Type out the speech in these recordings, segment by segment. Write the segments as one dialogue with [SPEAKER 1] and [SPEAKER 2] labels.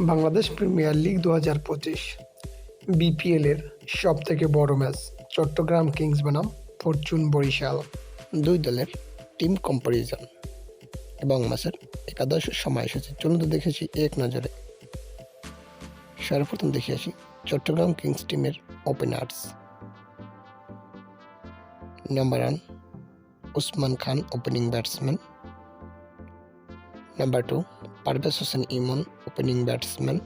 [SPEAKER 1] Bangladesh premier league দু হাজার পঁচিশ বিপিএলের সব থেকে বড় ম্যাচ চট্টগ্রাম কিংস বনাম, ফরচুন বরিশাল। দুই দলের টিম কম্পারিজন এবং ম্যাচের একাদশ সময়সূচি চলুন তো দেখেছি এক নজরে। সর্বপ্রথম দেখে আসি চট্টগ্রাম কিংস টিমের openers number one Usman Khan opening batsman number two Parvez Hossain Emon, opening batsman.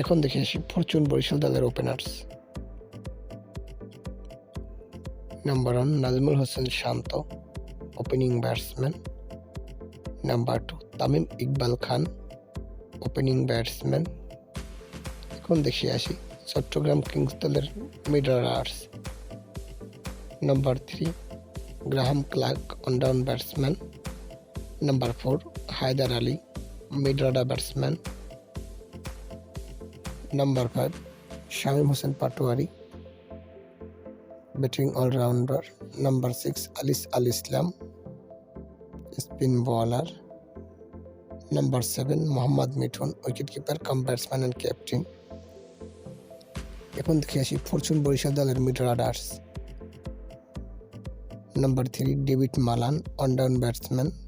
[SPEAKER 1] এখন দেখে আসি ফরচুন বরিশাল দলের openers. Number one Najmul Hossain Shanto, opening batsman. Number two Tamim Iqbal Khan, opening batsman. এখন দেখে আসি Chattogram Kings দলের middlers number three Graham Clark one down batsman. Number four, Haider Ali, mid order batsman. Number five, Shamim Hossain Patwari, batting allrounder. Number six, Alis Al Islam, spin bowler. Number seven, Mohammad Mithun wicket keeper cum batsman and captain. এখন দেখে আসি Fortune Barishal দলের mid orders number three, David Malan one down batsman.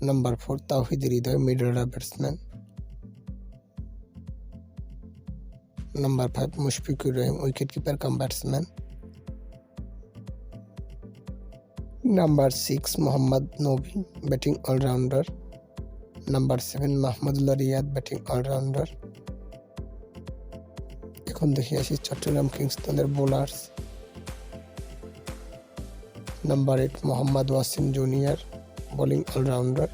[SPEAKER 1] Number four Towhid Hridoy mid order batsman number five Mushfiqur Rahim wicket keeper cum batsman number six Mohammad Nabi batting allrounder number seven Mahmudullah Riyad batting allrounder এখন দেখে আসি Chattogram Kings দলের bowlers number eight Mohammad Wasim junior bowling allrounder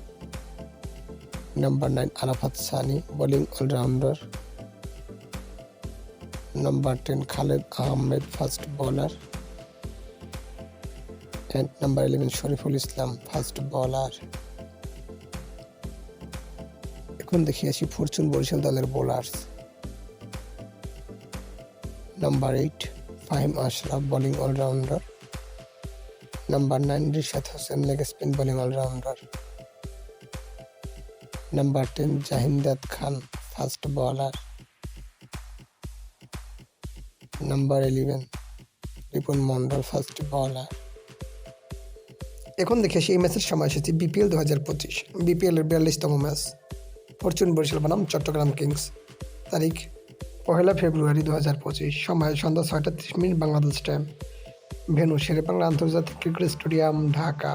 [SPEAKER 1] number nine Arafat Sunny bowling allrounder number ten Khaled Ahmed fast bowler and number eleven Shoriful Islam fast bowler এখন দেখি আসি Fortune Barishal দলের bowlers number eight Faheem Ashraf bowling allrounder number nine Rishad Hossain leg spin bowling allrounder number ten Jahandad Khan fast bowler number eleven Ripon Mondol fast bowler এখন দেখে সেই ম্যাচের সময়সূচি BPL দু হাজার পঁচিশ। বিপিএল এর বিয়াল্লিশতম ম্যাচ ফরচুন বরিশাল বনাম, চট্টগ্রাম কিংস। তারিখ, পহেলা ফেব্রুয়ারি দু হাজার পঁচিশ। সময় সন্ধ্যা ছয়টা ত্রিশ minute, Bangladesh time venue Sher e Bangla আন্তর্জাতিক ক্রিকেট স্টেডিয়াম ঢাকা।